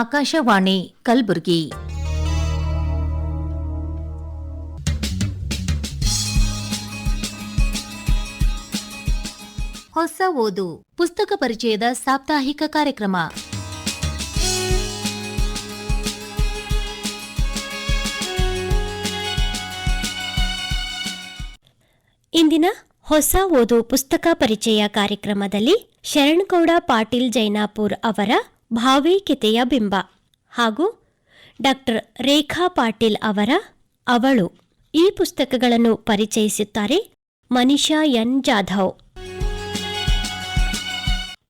ಆಕಾಶವಾಣಿ ಕಲಬುರಗಿ. ಹೊಸ ಓದು, ಪುಸ್ತಕ ಪರಿಚಯದ ಸಾಪ್ತಾಹಿಕ ಕಾರ್ಯಕ್ರಮ. ಇಂದಿನ ಹೊಸ ಓದು, ಪುಸ್ತಕ ಪರಿಚಯ ಕಾರ್ಯಕ್ರಮದಲ್ಲಿ ಶರಣಗೌಡ ಪಾಟೀಲ್ ಜೈನಾಪುರ್ ಅವರ ಭಾವೈಕ್ಯತೆಯ ಬಿಂಬ. ಹಾಗೂ ಡಾಕ್ಟರ್ ರೇಖಾ ಪಾಟೀಲ್ ಅವರ ಅವಳು. ಈ ಪುಸ್ತಕಗಳನ್ನು ಪರಿಚಯಿಸುತ್ತಾರೆ ಮನಿಷಾ ಎನ್. ಜಾಧವ್.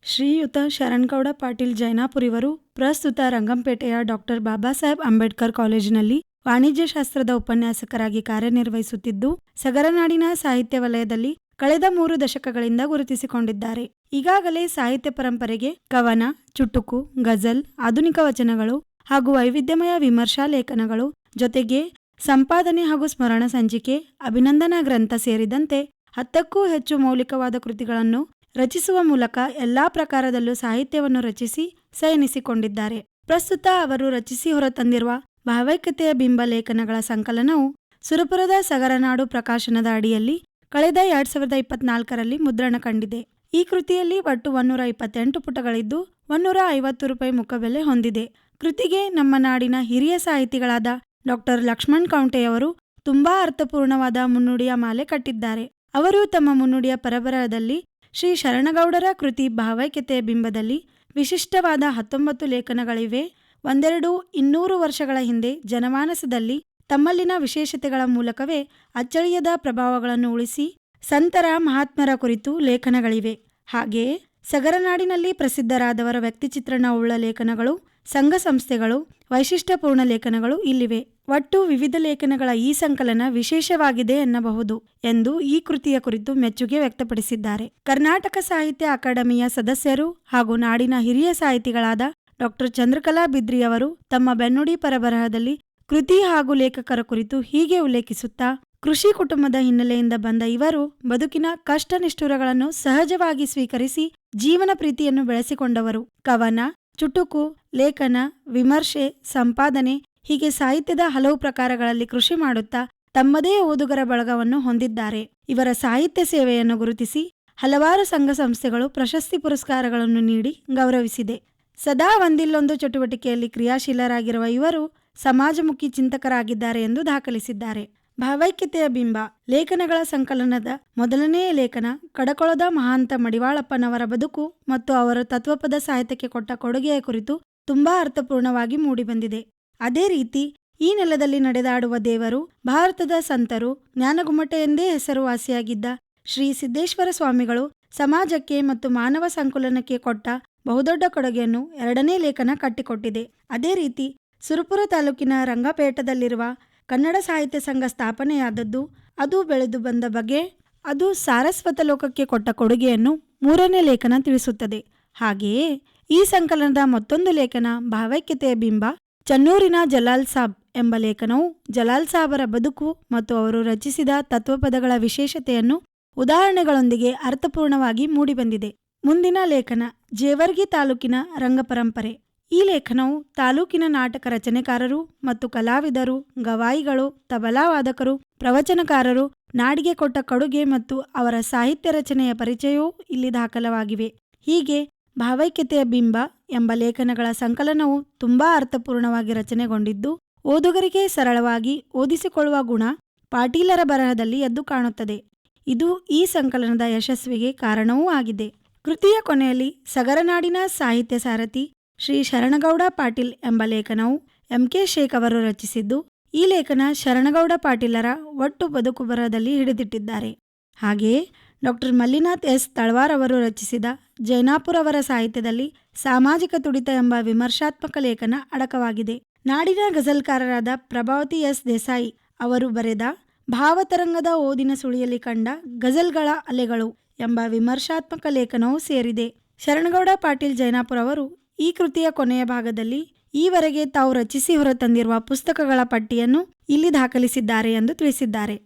ಶ್ರೀಯುತ ಶರಣ್ಗೌಡ ಪಾಟೀಲ್ ಜೈನಾಪುರ್ ಇವರು ಪ್ರಸ್ತುತ ರಂಗಂಪೇಟೆಯ ಡಾಕ್ಟರ್ ಬಾಬಾ ಸಾಹೇಬ್ ಅಂಬೇಡ್ಕರ್ ಕಾಲೇಜಿನಲ್ಲಿ ವಾಣಿಜ್ಯಶಾಸ್ತ್ರದ ಉಪನ್ಯಾಸಕರಾಗಿ ಕಾರ್ಯನಿರ್ವಹಿಸುತ್ತಿದ್ದು, ಸಗರನಾಡಿನ ಸಾಹಿತ್ಯ ವಲಯದಲ್ಲಿ ಕಳೆದ ಮೂರು ದಶಕಗಳಿಂದ ಗುರುತಿಸಿಕೊಂಡಿದ್ದಾರೆ. ಈಗಾಗಲೇ ಸಾಹಿತ್ಯ ಪರಂಪರೆಗೆ ಕವನ, ಚುಟುಕು, ಗಜಲ್, ಆಧುನಿಕ ವಚನಗಳು ಹಾಗೂ ವೈವಿಧ್ಯಮಯ ವಿಮರ್ಶಾ ಲೇಖನಗಳು ಜೊತೆಗೆ ಸಂಪಾದನೆ ಹಾಗೂ ಸ್ಮರಣ ಸಂಚಿಕೆ, ಅಭಿನಂದನಾ ಗ್ರಂಥ ಸೇರಿದಂತೆ ಹತ್ತಕ್ಕೂ ಹೆಚ್ಚು ಮೌಲಿಕವಾದ ಕೃತಿಗಳನ್ನು ರಚಿಸುವ ಮೂಲಕ ಎಲ್ಲಾ ಪ್ರಕಾರದಲ್ಲೂ ಸಾಹಿತ್ಯವನ್ನು ರಚಿಸಿ ಸಯನಿಸಿಕೊಂಡಿದ್ದಾರೆ ಪ್ರಸ್ತುತ ಅವರು ರಚಿಸಿ ಹೊರತಂದಿರುವ ಭಾವೈಕ್ಯತೆಯ ಬಿಂಬ ಲೇಖನಗಳ ಸಂಕಲನವು ಸುರಪುರದ ಸಗರನಾಡು ಪ್ರಕಾಶನದ ಅಡಿಯಲ್ಲಿ ಕಳೆದ ಎರಡ್ ಸಾವಿರದ ಇಪ್ಪತ್ನಾಲ್ಕರಲ್ಲಿ ಮುದ್ರಣ ಕಂಡಿದೆ. ಈ ಕೃತಿಯಲ್ಲಿ ಒಟ್ಟು ಒನ್ನೂರ ಇಪ್ಪತ್ತೆಂಟು ಪುಟಗಳಿದ್ದು ಒನ್ನೂರ ಐವತ್ತು ರೂಪಾಯಿ ಮುಖಬೆಲೆ ಹೊಂದಿದೆ. ಕೃತಿಗೆ ನಮ್ಮ ನಾಡಿನ ಹಿರಿಯ ಸಾಹಿತಿಗಳಾದ ಡಾಕ್ಟರ್ ಲಕ್ಷ್ಮಣ್ ಕೌಂಟೆಯವರು ತುಂಬಾ ಅರ್ಥಪೂರ್ಣವಾದ ಮುನ್ನುಡಿಯ ಮಾಲೆ ಕಟ್ಟಿದ್ದಾರೆ. ಅವರು ತಮ್ಮ ಮುನ್ನುಡಿಯ ಪರಬರದಲ್ಲಿ ಶ್ರೀ ಶರಣಗೌಡರ ಕೃತಿ ಭಾವೈಕ್ಯತೆಯ ಬಿಂಬದಲ್ಲಿ ವಿಶಿಷ್ಟವಾದ ಹತ್ತೊಂಬತ್ತು ಲೇಖನಗಳಿವೆ. ಒಂದೆರಡು ಇನ್ನೂರು ವರ್ಷಗಳ ಹಿಂದೆ ಜನಮಾನಸದಲ್ಲಿ ತಮ್ಮಲ್ಲಿನ ವಿಶೇಷತೆಗಳ ಮೂಲಕವೇ ಅಚ್ಚಳಿಯದ ಪ್ರಭಾವಗಳನ್ನು ಉಳಿಸಿ ಸಂತರ ಮಹಾತ್ಮರ ಕುರಿತು ಲೇಖನಗಳಿವೆ. ಹಾಗೆಯೇ ಸಗರನಾಡಿನಲ್ಲಿ ಪ್ರಸಿದ್ಧರಾದವರ ವ್ಯಕ್ತಿಚಿತ್ರಣ ಉಳ್ಳ ಲೇಖನಗಳು, ಸಂಘ ಸಂಸ್ಥೆಗಳು, ವೈಶಿಷ್ಟ್ಯಪೂರ್ಣ ಲೇಖನಗಳು ಇಲ್ಲಿವೆ. ಒಟ್ಟು ವಿವಿಧ ಲೇಖನಗಳ ಈ ಸಂಕಲನ ವಿಶೇಷವಾಗಿದೆ ಎನ್ನಬಹುದು ಎಂದು ಈ ಕೃತಿಯ ಕುರಿತು ಮೆಚ್ಚುಗೆ ವ್ಯಕ್ತಪಡಿಸಿದ್ದಾರೆ. ಕರ್ನಾಟಕ ಸಾಹಿತ್ಯ ಅಕಾಡೆಮಿಯ ಸದಸ್ಯರು ಹಾಗೂ ನಾಡಿನ ಹಿರಿಯ ಸಾಹಿತಿಗಳಾದ ಡಾಕ್ಟರ್ ಚಂದ್ರಕಲಾ ಬಿದ್ರಿಯವರು ತಮ್ಮ ಬೆನ್ನುಡಿ ಪರಬರಹದಲ್ಲಿ ಕೃತಿ ಹಾಗೂ ಲೇಖಕರ ಕುರಿತು ಹೀಗೆ ಉಲ್ಲೇಖಿಸುತ್ತಾ, ಕೃಷಿ ಕುಟುಂಬದ ಹಿನ್ನೆಲೆಯಿಂದ ಬಂದ ಇವರು ಬದುಕಿನ ಕಷ್ಟ ನಿಷ್ಠುರಗಳನ್ನು ಸಹಜವಾಗಿ ಸ್ವೀಕರಿಸಿ ಜೀವನ ಪ್ರೀತಿಯನ್ನು ಬೆಳೆಸಿಕೊಂಡವರು. ಕವನ, ಚುಟುಕು, ಲೇಖನ, ವಿಮರ್ಶೆ, ಸಂಪಾದನೆ ಹೀಗೆ ಸಾಹಿತ್ಯದ ಹಲವು ಪ್ರಕಾರಗಳಲ್ಲಿ ಕೃಷಿ ಮಾಡುತ್ತಾ ತಮ್ಮದೇ ಓದುಗರ ಬಳಗವನ್ನು ಹೊಂದಿದ್ದಾರೆ. ಇವರ ಸಾಹಿತ್ಯ ಸೇವೆಯನ್ನು ಗುರುತಿಸಿ ಹಲವಾರು ಸಂಘ ಸಂಸ್ಥೆಗಳು ಪ್ರಶಸ್ತಿ ಪುರಸ್ಕಾರಗಳನ್ನು ನೀಡಿ ಗೌರವಿಸಿದೆ. ಸದಾ ಒಂದಿಲ್ಲೊಂದು ಚಟುವಟಿಕೆಯಲ್ಲಿ ಕ್ರಿಯಾಶೀಲರಾಗಿರುವ ಇವರು ಸಮಾಜಮುಖಿ ಚಿಂತಕರಾಗಿದ್ದಾರೆ ಎಂದು ದಾಖಲಿಸಿದ್ದಾರೆ. ಭಾವೈಕ್ಯತೆಯ ಬಿಂಬ, ಲೇಖನಗಳ ಸಂಕಲನದ ಮೊದಲನೆಯ ಲೇಖನ, ಕಡಕೊಳದ ಮಹಾಂತ ಮಡಿವಾಳಪ್ಪನವರ ಬದುಕು ಮತ್ತು ಅವರ ತತ್ವಪದ ಸಾಹಿತ್ಯಕ್ಕೆ ಕೊಟ್ಟ ಕೊಡುಗೆಯ ಕುರಿತು ತುಂಬಾ ಅರ್ಥಪೂರ್ಣವಾಗಿ ಮೂಡಿಬಂದಿದೆ. ಅದೇ ರೀತಿ, ಈ ನೆಲದಲ್ಲಿ ನಡೆದಾಡುವ ದೇವರು, ಭಾರತದ ಸಂತರು, ಜ್ಞಾನಗುಮ್ಮಟ ಎಂದೇ ಹೆಸರುವಾಸಿಯಾಗಿದ್ದ ಶ್ರೀ ಸಿದ್ದೇಶ್ವರ ಸ್ವಾಮಿಗಳು ಸಮಾಜಕ್ಕೆ ಮತ್ತು ಮಾನವ ಸಂಕುಲನಕ್ಕೆ ಕೊಟ್ಟ ಬಹುದೊಡ್ಡ ಕೊಡುಗೆಯನ್ನು ಎರಡನೇ ಲೇಖನ ಕಟ್ಟಿಕೊಟ್ಟಿದೆ. ಅದೇ ರೀತಿ ಸುರಪುರ ತಾಲೂಕಿನ ರಂಗಪೇಟದಲ್ಲಿರುವ ಕನ್ನಡ ಸಾಹಿತ್ಯ ಸಂಘ ಸ್ಥಾಪನೆಯಾದದ್ದು, ಅದು ಬೆಳೆದು ಬಂದ ಬಗೆ, ಅದು ಸಾರಸ್ವತ ಲೋಕಕ್ಕೆ ಕೊಟ್ಟ ಕೊಡುಗೆಯನ್ನು ಮೂರನೇ ಲೇಖನ ತಿಳಿಸುತ್ತದೆ. ಹಾಗೆಯೇ, ಈ ಸಂಕಲನದ ಮತ್ತೊಂದು ಲೇಖನ ಭಾವೈಕ್ಯತೆಯ ಬಿಂಬ ಚನ್ನೂರಿನ ಜಲಾಲ್ ಸಾಬ್ ಎಂಬ ಲೇಖನವು ಜಲಾಲ್ ಸಾಬರ ಬದುಕು ಮತ್ತು ಅವರು ರಚಿಸಿದ ತತ್ವಪದಗಳ ವಿಶೇಷತೆಯನ್ನು ಉದಾಹರಣೆಗಳೊಂದಿಗೆ ಅರ್ಥಪೂರ್ಣವಾಗಿ ಮೂಡಿಬಂದಿದೆ. ಮುಂದಿನ ಲೇಖನ ಜೇವರ್ಗಿ ತಾಲೂಕಿನ ರಂಗಪರಂಪರೆ. ಈ ಲೇಖನವು ತಾಲೂಕಿನ ನಾಟಕ ರಚನೆಕಾರರು ಮತ್ತು ಕಲಾವಿದರು, ಗವಾಯಿಗಳು, ತಬಲಾವಾದಕರು, ಪ್ರವಚನಕಾರರು, ನಾಡಿಗೆ ಕೊಟ್ಟ ಕೊಡುಗೆ ಮತ್ತು ಅವರ ಸಾಹಿತ್ಯ ರಚನೆಯ ಪರಿಚಯವೂ ಇಲ್ಲಿ ದಾಖಲವಾಗಿವೆ. ಹೀಗೆ ಭಾವೈಕ್ಯತೆಯ ಬಿಂಬ ಎಂಬ ಲೇಖನಗಳ ಸಂಕಲನವು ತುಂಬಾ ಅರ್ಥಪೂರ್ಣವಾಗಿ ರಚನೆಗೊಂಡಿದ್ದು, ಓದುಗರಿಗೆ ಸರಳವಾಗಿ ಓದಿಸಿಕೊಳ್ಳುವ ಗುಣ ಪಾಟೀಲರ ಬರಹದಲ್ಲಿ ಎದ್ದು ಕಾಣುತ್ತದೆ. ಇದು ಈ ಸಂಕಲನದ ಯಶಸ್ವಿಗೆ ಕಾರಣವೂ ಆಗಿದೆ. ಕೃತಿಯ ಕೊನೆಯಲ್ಲಿ ಸಗರನಾಡಿನ ಸಾಹಿತ್ಯ ಸಾರಥಿ ಶ್ರೀ ಶರಣಗೌಡ ಪಾಟೀಲ್ ಎಂಬ ಲೇಖನವು ಎಂ ಕೆ ಶೇಖ್ ಅವರು ರಚಿಸಿದ್ದು, ಈ ಲೇಖನ ಶರಣಗೌಡ ಪಾಟೀಲರ ಒಟ್ಟು ಬದುಕು ಬರಹದಲ್ಲಿ ಹಿಡಿದಿಟ್ಟಿದ್ದಾರೆ. ಹಾಗೆಯೇ ಡಾಕ್ಟರ್ ಮಲ್ಲಿನಾಥ್ ಎಸ್. ತಳವಾರ್ ಅವರು ರಚಿಸಿದ ಜೈನಾಪುರ್ ಅವರ ಸಾಹಿತ್ಯದಲ್ಲಿ ಸಾಮಾಜಿಕ ತುಡಿತ ಎಂಬ ವಿಮರ್ಶಾತ್ಮಕ ಲೇಖನ ಅಡಕವಾಗಿದೆ. ನಾಡಿನ ಗಜಲ್ಕಾರರಾದ ಪ್ರಭಾವತಿ ಎಸ್. ದೇಸಾಯಿ ಅವರು ಬರೆದ ಭಾವತರಂಗದ ಓದಿನ ಸುಳಿಯಲ್ಲಿ ಕಂಡ ಗಜಲ್ಗಳ ಅಲೆಗಳು ಎಂಬ ವಿಮರ್ಶಾತ್ಮಕ ಲೇಖನವೂ ಸೇರಿದೆ. ಶರಣಗೌಡ ಪಾಟೀಲ್ ಜೈನಾಪುರ್ ಅವರು ಈ ಕೃತಿಯ ಕೊನೆಯ ಭಾಗದಲ್ಲಿ ಈವರೆಗೆ ತಾವು ರಚಿಸಿ ಹೊರತಂದಿರುವ ಪುಸ್ತಕಗಳ ಪಟ್ಟಿಯನ್ನು ಇಲ್ಲಿ ದಾಖಲಿಸಿದ್ದಾರೆ ಎಂದು ತಿಳಿಸಿದ್ದಾರೆ.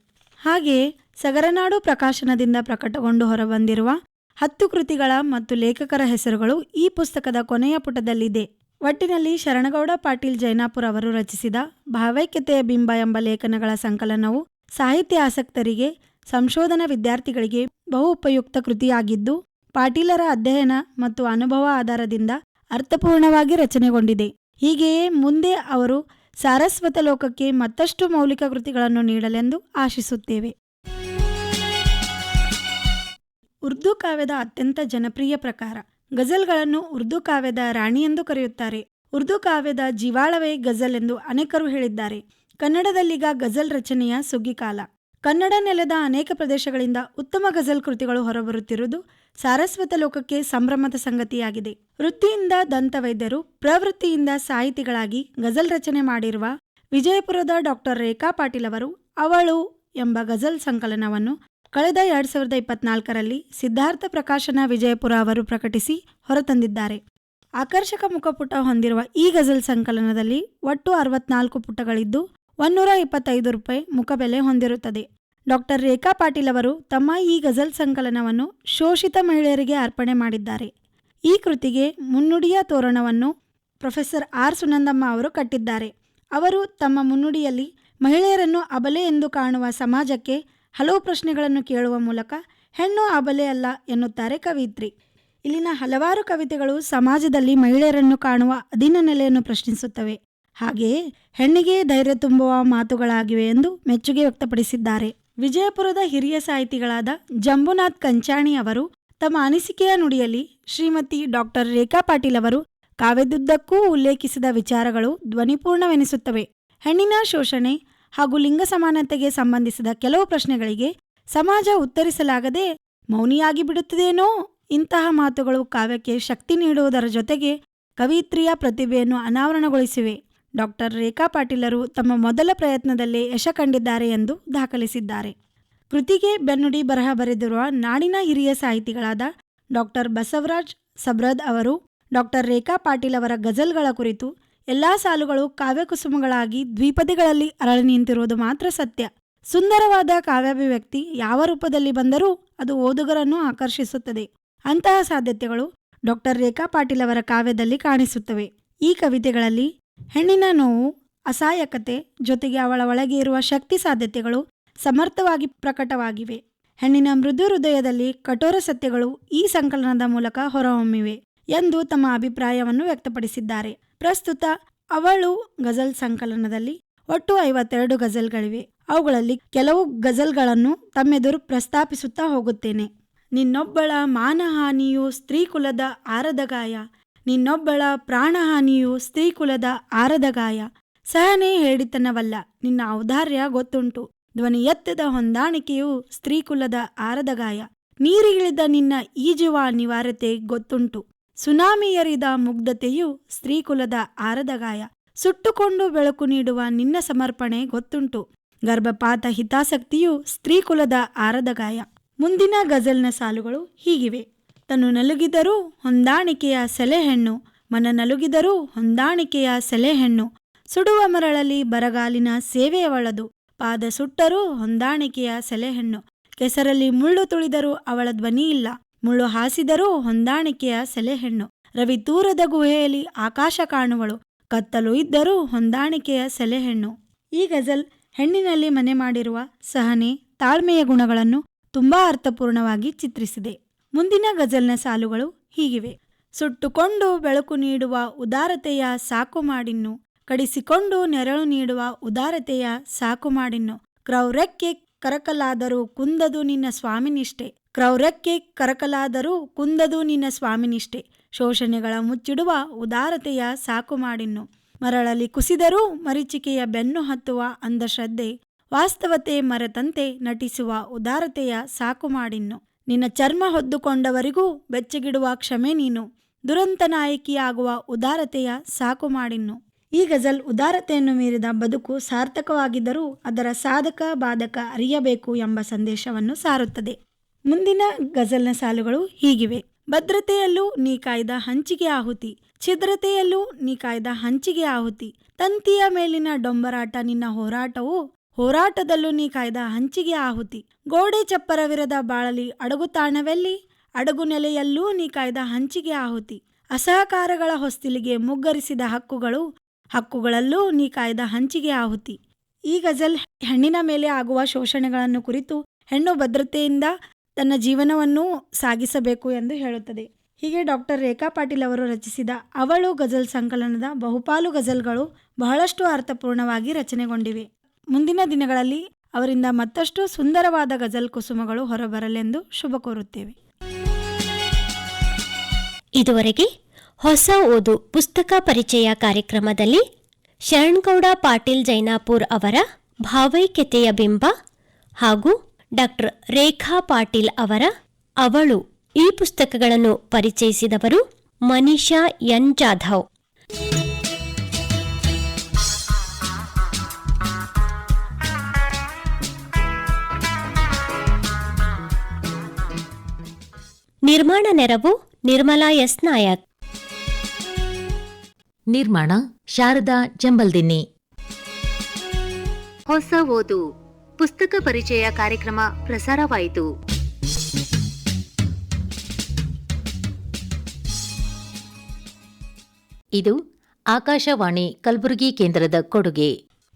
ಹಾಗೆಯೇ ಸಗರನಾಡು ಪ್ರಕಾಶನದಿಂದ ಪ್ರಕಟಗೊಂಡು ಹೊರಬಂದಿರುವ ಹತ್ತು ಕೃತಿಗಳ ಮತ್ತು ಲೇಖಕರ ಹೆಸರುಗಳು ಈ ಪುಸ್ತಕದ ಕೊನೆಯ ಪುಟದಲ್ಲಿದೆ. ಒಟ್ಟಿನಲ್ಲಿ ಶರಣಗೌಡ ಪಾಟೀಲ್ ಜೈನಾಪುರ ಅವರು ರಚಿಸಿದ ಭಾವೈಕ್ಯತೆಯ ಬಿಂಬ ಎಂಬ ಲೇಖನಗಳ ಸಂಕಲನವು ಸಾಹಿತ್ಯ ಆಸಕ್ತರಿಗೆ, ಸಂಶೋಧನಾ ವಿದ್ಯಾರ್ಥಿಗಳಿಗೆ ಬಹು ಉಪಯುಕ್ತ ಕೃತಿಯಾಗಿದ್ದು, ಪಾಟೀಲರ ಅಧ್ಯಯನ ಮತ್ತು ಅನುಭವ ಆಧಾರದಿಂದ ಅರ್ಥಪೂರ್ಣವಾಗಿ ರಚನೆಗೊಂಡಿದೆ. ಹೀಗೆಯೇ ಮುಂದೆ ಅವರು ಸಾರಸ್ವತ ಲೋಕಕ್ಕೆ ಮತ್ತಷ್ಟು ಮೌಲಿಕ ಕೃತಿಗಳನ್ನು ನೀಡಲೆಂದು ಆಶಿಸುತ್ತೇವೆ. ಉರ್ದು ಕಾವ್ಯದ ಅತ್ಯಂತ ಜನಪ್ರಿಯ ಪ್ರಕಾರ, ಗಜಲ್ಗಳನ್ನು ಉರ್ದು ಕಾವ್ಯದ ರಾಣಿ ಎಂದು ಕರೆಯುತ್ತಾರೆ. ಉರ್ದು ಕಾವ್ಯದ ಜೀವಾಳವೇ ಗಜಲ್ ಎಂದು ಅನೇಕರು ಹೇಳಿದ್ದಾರೆ. ಕನ್ನಡದಲ್ಲೀಗ ಗಜಲ್ ರಚನೆಯ ಸುಗ್ಗಿಕಾಲ ಕನ್ನಡ ನೆಲದ ಅನೇಕ ಪ್ರದೇಶಗಳಿಂದ ಉತ್ತಮ ಗಜಲ್ ಕೃತಿಗಳು ಹೊರಬರುತ್ತಿರುವುದು ಸಾರಸ್ವತ ಲೋಕಕ್ಕೆ ಸಂಭ್ರಮದ ಸಂಗತಿಯಾಗಿದೆ. ವೃತ್ತಿಯಿಂದ ದಂತವೈದ್ಯರು, ಪ್ರವೃತ್ತಿಯಿಂದ ಸಾಹಿತಿಗಳಾಗಿ ಗಜಲ್ ರಚನೆ ಮಾಡಿರುವ ವಿಜಯಪುರದ ಡಾಕ್ಟರ್ ರೇಖಾ ಪಾಟೀಲ್ ಅವರು, ಅವಳು ಎಂಬ ಗಜಲ್ ಸಂಕಲನವನ್ನು ಕಳೆದ ಎರಡ್ ಸಾವಿರದ ಇಪ್ಪತ್ನಾಲ್ಕರಲ್ಲಿ ಸಿದ್ಧಾರ್ಥ ಪ್ರಕಾಶನ ವಿಜಯಪುರ ಅವರು ಪ್ರಕಟಿಸಿ ಹೊರತಂದಿದ್ದಾರೆ. ಆಕರ್ಷಕ ಮುಖಪುಟ ಹೊಂದಿರುವ ಈ ಗಜಲ್ ಸಂಕಲನದಲ್ಲಿ ಒಟ್ಟು ಅರವತ್ನಾಲ್ಕು ಪುಟಗಳಿದ್ದು ಒನ್ನೂರ ಇಪ್ಪತ್ತೈದು ರೂಪಾಯಿ ಮುಖಬೆಲೆ ಹೊಂದಿರುತ್ತದೆ. ಡಾಕ್ಟರ್ ರೇಖಾ ಪಾಟೀಲ್ ಅವರು ತಮ್ಮ ಈ ಗಜಲ್ ಸಂಕಲನವನ್ನು ಶೋಷಿತ ಮಹಿಳೆಯರಿಗೆ ಅರ್ಪಣೆ ಮಾಡಿದ್ದಾರೆ. ಈ ಕೃತಿಗೆ ಮುನ್ನುಡಿಯ ತೋರಣವನ್ನು ಪ್ರೊಫೆಸರ್ ಆರ್. ಸುನಂದಮ್ಮ ಅವರು ಕಟ್ಟಿದ್ದಾರೆ. ಅವರು ತಮ್ಮ ಮುನ್ನುಡಿಯಲ್ಲಿ ಮಹಿಳೆಯರನ್ನು ಅಬಲೆ ಎಂದು ಕಾಣುವ ಸಮಾಜಕ್ಕೆ ಹಲವು ಪ್ರಶ್ನೆಗಳನ್ನು ಕೇಳುವ ಮೂಲಕ ಹೆಣ್ಣು ಅಬಲೆ ಅಲ್ಲ ಎನ್ನುತ್ತಾರೆ ಕವಿತ್ರಿ. ಇಲ್ಲಿನ ಹಲವಾರು ಕವಿತೆಗಳು ಸಮಾಜದಲ್ಲಿ ಮಹಿಳೆಯರನ್ನು ಕಾಣುವ ಅಧೀನ ನೆಲೆಯನ್ನು ಪ್ರಶ್ನಿಸುತ್ತವೆ. ಹಾಗೆಯೇ ಹೆಣ್ಣಿಗೆ ಧೈರ್ಯ ತುಂಬುವ ಮಾತುಗಳಾಗಿವೆ ಎಂದು ಮೆಚ್ಚುಗೆ ವ್ಯಕ್ತಪಡಿಸಿದ್ದಾರೆ. ವಿಜಯಪುರದ ಹಿರಿಯ ಸಾಹಿತಿಗಳಾದ ಜಂಬುನಾಥ್ ಕಂಚಾಣಿ ಅವರು ತಮ್ಮ ಅನಿಸಿಕೆಯ ನುಡಿಯಲ್ಲಿ ಶ್ರೀಮತಿ ಡಾಕ್ಟರ್ ರೇಖಾ ಪಾಟೀಲ್ ಅವರು ಕಾವ್ಯದುದ್ದಕ್ಕೂ ಉಲ್ಲೇಖಿಸಿದ ವಿಚಾರಗಳು ಧ್ವನಿಪೂರ್ಣವೆನಿಸುತ್ತವೆ. ಹೆಣ್ಣಿನ ಶೋಷಣೆ ಹಾಗೂ ಲಿಂಗ ಸಮಾನತೆಗೆ ಸಂಬಂಧಿಸಿದ ಕೆಲವು ಪ್ರಶ್ನೆಗಳಿಗೆ ಸಮಾಜ ಉತ್ತರಿಸಲಾಗದೆ ಮೌನಿಯಾಗಿ ಬಿಡುತ್ತದೇನೋ? ಇಂತಹ ಮಾತುಗಳು ಕಾವ್ಯಕ್ಕೆ ಶಕ್ತಿ ನೀಡುವುದರ ಜೊತೆಗೆ ಕವಿತ್ರಿಯ ಪ್ರತಿಭೆಯನ್ನು ಅನಾವರಣಗೊಳಿಸಿವೆ. ಡಾಕ್ಟರ್ ರೇಖಾ ಪಾಟೀಲರು ತಮ್ಮ ಮೊದಲ ಪ್ರಯತ್ನದಲ್ಲೇ ಯಶ ಕಂಡಿದ್ದಾರೆ ಎಂದು ದಾಖಲಿಸಿದ್ದಾರೆ. ಕೃತಿಗೆ ಬೆನ್ನುಡಿ ಬರಹ ಬರೆದಿರುವ ನಾಡಿನ ಹಿರಿಯ ಸಾಹಿತಿಗಳಾದ ಡಾಕ್ಟರ್ ಬಸವರಾಜ್ ಸಬ್ರದ್ ಅವರು, ಡಾಕ್ಟರ್ ರೇಖಾ ಪಾಟೀಲ್ ಅವರ ಗಜಲ್ಗಳ ಕುರಿತು ಎಲ್ಲಾ ಸಾಲುಗಳು ಕಾವ್ಯಕುಸುಮಗಳಾಗಿ ದ್ವಿಪದಿಗಳಲ್ಲಿ ಅರಳಿ ನಿಂತಿರುವುದು ಮಾತ್ರ ಸತ್ಯ. ಸುಂದರವಾದ ಕಾವ್ಯಾಭಿವ್ಯಕ್ತಿ ಯಾವ ರೂಪದಲ್ಲಿ ಬಂದರೂ ಅದು ಓದುಗರನ್ನು ಆಕರ್ಷಿಸುತ್ತದೆ. ಅಂತಹ ಸಾಧ್ಯತೆಗಳು ಡಾಕ್ಟರ್ ರೇಖಾ ಪಾಟೀಲ್ ಅವರ ಕಾವ್ಯದಲ್ಲಿ ಕಾಣಿಸುತ್ತವೆ. ಈ ಕವಿತೆಗಳಲ್ಲಿ ಹೆಣ್ಣಿನ ನೋವು, ಅಸಹಾಯಕತೆ ಜೊತೆಗೆ ಅವಳ ಒಳಗೆ ಇರುವ ಶಕ್ತಿ ಸಾಧ್ಯತೆಗಳು ಸಮರ್ಥವಾಗಿ ಪ್ರಕಟವಾಗಿವೆ. ಹೆಣ್ಣಿನ ಮೃದು ಹೃದಯದಲ್ಲಿ ಕಠೋರ ಸತ್ಯಗಳು ಈ ಸಂಕಲನದ ಮೂಲಕ ಹೊರಹೊಮ್ಮಿವೆ ಎಂದು ತಮ್ಮ ಅಭಿಪ್ರಾಯವನ್ನು ವ್ಯಕ್ತಪಡಿಸಿದ್ದಾರೆ. ಪ್ರಸ್ತುತ ಅವಳು ಗಜಲ್ ಸಂಕಲನದಲ್ಲಿ ಒಟ್ಟು ಐವತ್ತೆರಡು ಗಜಲ್ಗಳಿವೆ. ಅವುಗಳಲ್ಲಿ ಕೆಲವು ಗಜಲ್ಗಳನ್ನು ತಮ್ಮೆದುರು ಪ್ರಸ್ತಾಪಿಸುತ್ತಾ ಹೋಗುತ್ತೇನೆ. ನಿನ್ನೊಬ್ಬಳ ಮಾನಹಾನಿಯು ಸ್ತ್ರೀ ಕುಲದ ಗಾಯ ನಿನ್ನೊಬ್ಬಳ ಪ್ರಾಣಹಾನಿಯು ಸ್ತ್ರೀಕುಲದ ಆರದ ಗಾಯ ಸಹನೆ ಹೇಳಿತನವಲ್ಲ, ನಿನ್ನ ಔದಾರ್ಯ ಗೊತ್ತುಂಟು. ಧ್ವನಿ ಎತ್ತದ ಹೊಂದಾಣಿಕೆಯು ಸ್ತ್ರೀಕುಲದ ಆರದ ಗಾಯ ನೀರಿಗಿಳಿದ ನಿನ್ನ ಈಜುವ ಅನಿವಾರ್ಯತೆ ಗೊತ್ತುಂಟು. ಸುನಾಮಿಯರಿದ ಮುಗ್ಧತೆಯು ಸ್ತ್ರೀಕುಲದ ಆರದ ಗಾಯ ಸುಟ್ಟುಕೊಂಡು ಬೆಳಕು ನೀಡುವ ನಿನ್ನ ಸಮರ್ಪಣೆ ಗೊತ್ತುಂಟು. ಗರ್ಭಪಾತ ಹಿತಾಸಕ್ತಿಯು ಸ್ತ್ರೀಕುಲದ ಆರದ ಗಾಯ ಮುಂದಿನ ಗಜಲ್ನ ಸಾಲುಗಳು ಹೀಗಿವೆ. ತನು ನಲುಗಿದರೂ ಹೊಂದಾಣಿಕೆಯ ಸೆಲೆಹೆಣ್ಣು. ಮನ ನಲುಗಿದರೂ ಹೊಂದಾಣಿಕೆಯ ಸೆಲೆಹೆಣ್ಣು. ಸುಡುವ ಮರಳಲ್ಲಿ ಬರಗಾಲಿನ ಸೇವೆಯವಳದು ಪಾದ ಸುಟ್ಟರೂ ಹೊಂದಾಣಿಕೆಯ ಸೆಲೆಹೆಣ್ಣು. ಕೆಸರಲ್ಲಿ ಮುಳ್ಳು ತುಳಿದರೂ ಅವಳ ಧ್ವನಿ ಇಲ್ಲ. ಮುಳ್ಳು ಹಾಸಿದರೂ ಹೊಂದಾಣಿಕೆಯ ಸೆಲೆಹೆಣ್ಣು. ರವಿ ತೂರದ ಗುಹೆಯಲ್ಲಿ ಆಕಾಶ ಕಾಣುವಳು. ಕತ್ತಲು ಇದ್ದರೂ ಹೊಂದಾಣಿಕೆಯ ಸೆಲೆಹೆಣ್ಣು. ಈ ಗಜಲ್ ಹೆಣ್ಣಿನಲ್ಲಿ ಮನೆ ಮಾಡಿರುವ ಸಹನೆ, ತಾಳ್ಮೆಯ ಗುಣಗಳನ್ನು ತುಂಬಾ ಅರ್ಥಪೂರ್ಣವಾಗಿ ಚಿತ್ರಿಸಿದೆ. ಮುಂದಿನ ಗಜಲ್ನ ಸಾಲುಗಳು ಹೀಗಿವೆ. ಸುಟ್ಟುಕೊಂಡು ಬೆಳಕು ನೀಡುವ ಉದಾರತೆಯ ಸಾಕು ಮಾಡಿನ್ನು, ಕಡಿಸಿಕೊಂಡು ನೆರಳು ನೀಡುವ ಉದಾರತೆಯ ಸಾಕು ಮಾಡಿನ್ನು. ಕ್ರೌರ್ಯಕ್ಕೆ ಕರಕಲಾದರೂ ಕುಂದದು ನಿನ್ನ ಸ್ವಾಮಿನಿಷ್ಠೆ. ಕ್ರೌರ್ಯಕ್ಕೆ ಕರಕಲಾದರೂ ಕುಂದದು ನಿನ್ನ ಸ್ವಾಮಿನಿಷ್ಠೆ. ಶೋಷಣೆಗಳ ಮುಚ್ಚಿಡುವ ಉದಾರತೆಯ ಸಾಕು ಮಾಡಿನ್ನು. ಮರಳಲ್ಲಿ ಕುಸಿದರೂ ಮರೀಚಿಕೆಯ ಬೆನ್ನು ಹತ್ತುವ ಅಂಧಶ್ರದ್ಧೆ, ವಾಸ್ತವತೆ ಮರೆತಂತೆ ನಟಿಸುವ ಉದಾರತೆಯ ಸಾಕು ಮಾಡಿನ್ನು. ನಿನ್ನ ಚರ್ಮ ಹೊದ್ದುಕೊಂಡವರಿಗೂ ಬೆಚ್ಚಗಿಡುವ ಕ್ಷಮೆ ನೀನು. ದುರಂತ ನಾಯಕಿಯಾಗುವ ಉದಾರತೆಯ ಸಾಕು ಮಾಡಿನ್ನು. ಈ ಗಜಲ್ ಉದಾರತೆಯನ್ನು ಮೀರಿದ ಬದುಕು ಸಾರ್ಥಕವಾಗಿದ್ದರೂ ಅದರ ಸಾಧಕ ಬಾಧಕ ಅರಿಯಬೇಕು ಎಂಬ ಸಂದೇಶವನ್ನು ಸಾರುತ್ತದೆ. ಮುಂದಿನ ಗಜಲ್ನ ಸಾಲುಗಳು ಹೀಗಿವೆ. ಭದ್ರತೆಯಲ್ಲೂ ನೀ ಕಾಯ್ದ ಹಂಚಿಗೆ ಆಹುತಿ. ಛಿದ್ರತೆಯಲ್ಲೂ ನೀ ಕಾಯ್ದ ಹಂಚಿಗೆ ಆಹುತಿ. ತಂತಿಯ ಮೇಲಿನ ಡೊಂಬರಾಟ ನಿನ್ನ ಹೋರಾಟವು ಹೋರಾಟದಲ್ಲೂ ನೀ ಕಾಯ್ದ ಹಂಚಿಗೆ ಆಹುತಿ. ಗೋಡೆ ಚಪ್ಪರವಿರದ ಬಾಳಲಿ ಅಡಗು ತಾಣವೆಲ್ಲಿ? ಅಡಗು ನೆಲೆಯಲ್ಲೂ ನೀ ಕಾಯ್ದ ಹಂಚಿಗೆ ಆಹುತಿ. ಅಸಹಕಾರಗಳ ಹೊಸ್ತಿಲಿಗೆ ಮುಗ್ಗರಿಸಿದ ಹಕ್ಕುಗಳು, ಹಕ್ಕುಗಳಲ್ಲೂ ನೀ ಕಾಯ್ದ ಹಂಚಿಗೆ ಆಹುತಿ. ಈ ಗಜಲ್ ಹೆಣ್ಣಿನ ಮೇಲೆ ಆಗುವ ಶೋಷಣೆಗಳನ್ನು ಕುರಿತು ಹೆಣ್ಣು ಭದ್ರತೆಯಿಂದ ತನ್ನ ಜೀವನವನ್ನು ಸಾಗಿಸಬೇಕು ಎಂದು ಹೇಳುತ್ತದೆ. ಹೀಗೆ ಡಾಕ್ಟರ್ ರೇಖಾ ಪಾಟೀಲ್ ಅವರು ರಚಿಸಿದ ಅವಳು ಗಜಲ್ ಸಂಕಲನದ ಬಹುಪಾಲು ಗಜಲ್ಗಳು ಬಹಳಷ್ಟು ಅರ್ಥಪೂರ್ಣವಾಗಿ ರಚನೆಗೊಂಡಿವೆ. ಮುಂದಿನ ದಿನಗಳಲ್ಲಿ ಅವರಿಂದ ಮತ್ತಷ್ಟು ಸುಂದರವಾದ ಗಜಲ್ ಕುಸುಮಗಳು ಹೊರಬರಲೆಂದು ಶುಭ ಕೋರುತ್ತೇವೆ. ಇದುವರೆಗೆ ಹೊಸ ಓದು ಪುಸ್ತಕ ಪರಿಚಯ ಕಾರ್ಯಕ್ರಮದಲ್ಲಿ ಶರಣ್ಗೌಡ ಪಾಟೀಲ್ ಜೈನಾಪುರ್ ಅವರ ಭಾವೈಕ್ಯತೆಯ ಬಿಂಬ ಹಾಗೂ ಡಾಕ್ಟರ್ ರೇಖಾ ಪಾಟೀಲ್ ಅವರ ಅವಳು ಈ ಪುಸ್ತಕಗಳನ್ನು ಪರಿಚಯಿಸಿದವರು ಮನೀಷಾ ಎನ್ ಜಾಧವ್. ನಿರ್ಮಾಣ ನೆರವು ನಿರ್ಮಲಾ ಎಸ್. ನಾಯಕ್. ನಿರ್ಮಾಣ ಶಾರದಾ ಜಂಬಲ್ದಿನ್ನಿ. ಹೊಸ ಓದು. ಪುಸ್ತಕ ಪರಿಚಯ ಕಾರ್ಯಕ್ರಮ ಪ್ರಸಾರವಾಯಿತು. ಇದು ಆಕಾಶವಾಣಿ ಕಲಬುರಗಿ ಕೇಂದ್ರದ ಕೊಡುಗೆ.